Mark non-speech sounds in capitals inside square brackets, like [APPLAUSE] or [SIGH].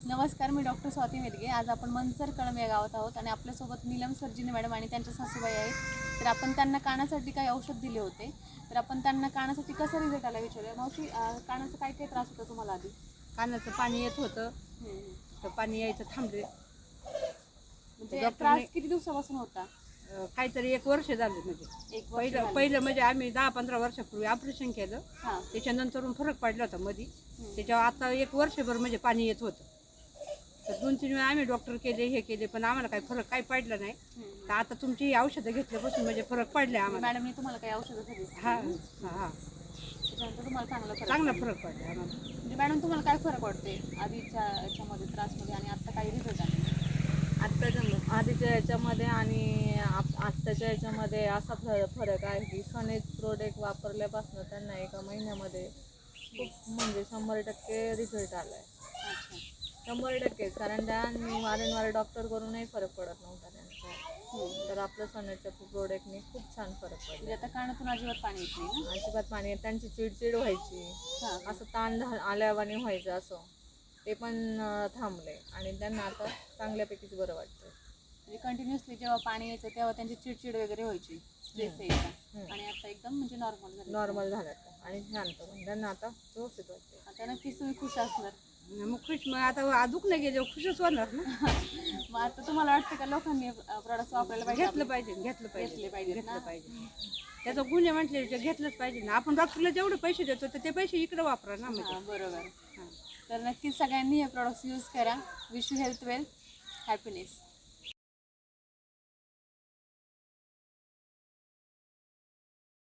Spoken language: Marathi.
नमस्कार मी डॉक्टर स्वाती मेदगे आज आपण मनसर कळम या गावात आहोत आणि आपल्यासोबत नीलम सर्जिनी मॅडम आणि त्यांच्या सासूबाई आहेत. तर आपण त्यांना कानासाठी काही औषध दिले होते. तर आपण त्यांना कानासाठी कसा रिझल्ट आला विचारूया. मावशी कानाचा काय काय त्रास होता तुम्हाला आधी? कानाचं पाणी येत होतं. तर पाणी यायचं थांबले. म्हणजे त्रास किती दिवसापासून होता? काहीतरी एक वर्ष झालं म्हणजे. एक पहिलं. पहिलं म्हणजे आम्ही दहा पंधरा वर्षापूर्वी ऑपरेशन केलं. त्याच्यानंतरून फरक पडला होता मध्ये. त्याच्यावर आता एक वर्षभर म्हणजे पाणी येत होतं. तर दोन तीन वेळा आम्ही डॉक्टर केले हे केले पण आम्हाला काही फरक काही पडला नाही. तर आता तुमची ही औषधं घेतल्यापासून म्हणजे फरक पडले आम्हाला. मॅडमने तुम्हाला काही औषधं दिली. हा हा. त्याच्यानंतर तुम्हाला चांगला फरक चांगला पडला. फरक पडला आम्हाला. म्हणजे मॅडम तुम्हाला काय फरक वाटते आधीच्या याच्यामध्ये त्रासमध्ये आणि आता काही रिझल्ट आहे? आत्ताच्या आधीच्या याच्यामध्ये आणि आप- आत्ताच्या याच्यामध्ये असा फ- फरक आहे की सनेज प्रोडक्ट वापरल्यापासून त्यांना एका महिन्यामध्ये खूप म्हणजे शंभर टक्के रिझल्ट आला आहे अच्छा. शंभर टक्के. कारण त्यांनी वारंवार डॉक्टर करूनही फरक पडत नव्हता त्यांचा. तर आपल्या सनेजच्या प्रोडक्टने खूप छान फरक म्हणजे पडला आता कानातून अजिबात पाणी येत नाही ना? अजिबात पाणी त्यांची चिडचिड व्हायची. हां. असं ताण झा- आल्यावाने व्हायचं असं. ते पण अं, थांबले. आणि त्यांना आता चांगल्यापैकीच बरं वाटतं म्हणजे कंटिन्युअसली जेव्हा पाणी यायचं तेव्हा त्यांची चिडचिड वगैरे व्हायची. स्ट्रेस हम्म. यायचा. हम्म. आणि आता एकदम म्हणजे नॉर्मल झालं. नॉर्मल झालं आता. आणि शांत पण त्यांना आता व्यवस्थित वाटते आता नक्कीच तुम्ही खुश असणार. मग खुश मग आता दुखणं गेले खुशच होणार ना. [LAUGHS] मग आता तुम्हाला वाटतं का लोकांनी प्रोडक्ट वापरायला पाहिजे? घेतलं? पाहिजे घेतलं पाहिजे घेतले पाहिजेत घेतलं? पाहिजे. त्याचं गुन्हे म्हटले घेतलंच पाहिजे ना. आपण डॉक्टरला जेवढे पैसे देतो तर ते पैसे इकडे वापरा ना म्हणजे. हां, बरोबर. हां. तर नक्कीच सगळ्यांनी हे प्रोडक्ट्स यूज करा. Wish you health well happiness